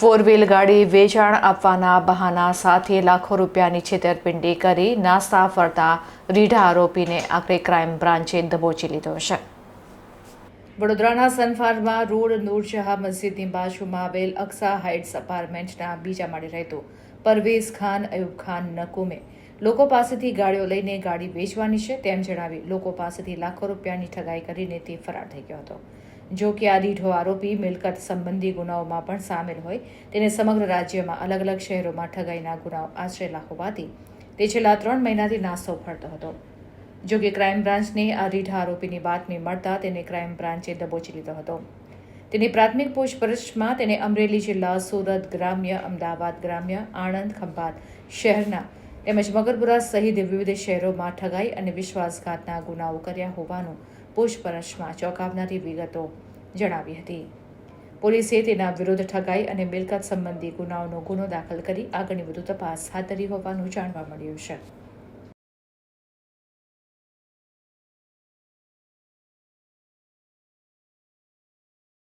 Four wheel ગાડી વેચાણ આપવાના બહાના સાથે લાખો રૂપિયાની છેતરપિંડી કરી નાસ્તા ફરતા રીઢા આરોપીને આખરે ક્રાઇમ બ્રાન્ચે દબોચી લીધો છે. વડોદરાના સનફાર્મા રોડ નૂરજહા મસ્જિદની બાજુમાં આવેલ અક્સા હાઇટ્સ અપાર્ટમેન્ટના બીજા માળે રહેતો પરવેઝ ખાન, અયુબ ખાન નકુમે લોકો પાસેથી ગાડીઓ લઈને ગાડી વેચવાની છે તેમ જણાવી લોકો પાસેથી લાખો રૂપિયાની ઠગાઈ કરીને તે ફરાર થઈ ગયો હતો. જો કે આ દીઠો આરોપી મિલકત સંબંધી ગુનાઓમાં પણ સામેલ હોય, તેને સમગ્ર રાજ્યમાં અલગ અલગ શહેરોમાં ઠગાઈના ગુનાઓ આચરેલા હોવાથી તે છેલ્લા ત્રણ મહિનાથી નાસ્તો ફરતો હતો. જો કે ક્રાઇમ બ્રાન્ચને આ રીઢા આરોપીની બાતમી મળતા તેને ક્રાઇમ બ્રાન્ચે દબોચી લીધો હતો. તેની પ્રાથમિક પૂછપરછમાં તેને અમરેલી જિલ્લા સુરત ગ્રામ્ય, અમદાવાદ ગ્રામ્ય, આણંદ, ખંભાત શહેરના તેમજ મગરપુરા સહિત વિવિધ શહેરોમાં ઠગાઈ અને વિશ્વાસઘાતના ગુનાઓ કર્યા હોવાનું પૂછપરછમાં ચોંકાવનારી વિગતો જણાવી હતી. પોલીસે તેના વિરુદ્ધ ઠગાઈ અને મિલકત સંબંધી ગુનાઓનો ગુનો દાખલ કરી આગળની વધુ તપાસ હાથ ધરી હોવાનું જાણવા મળ્યું છે.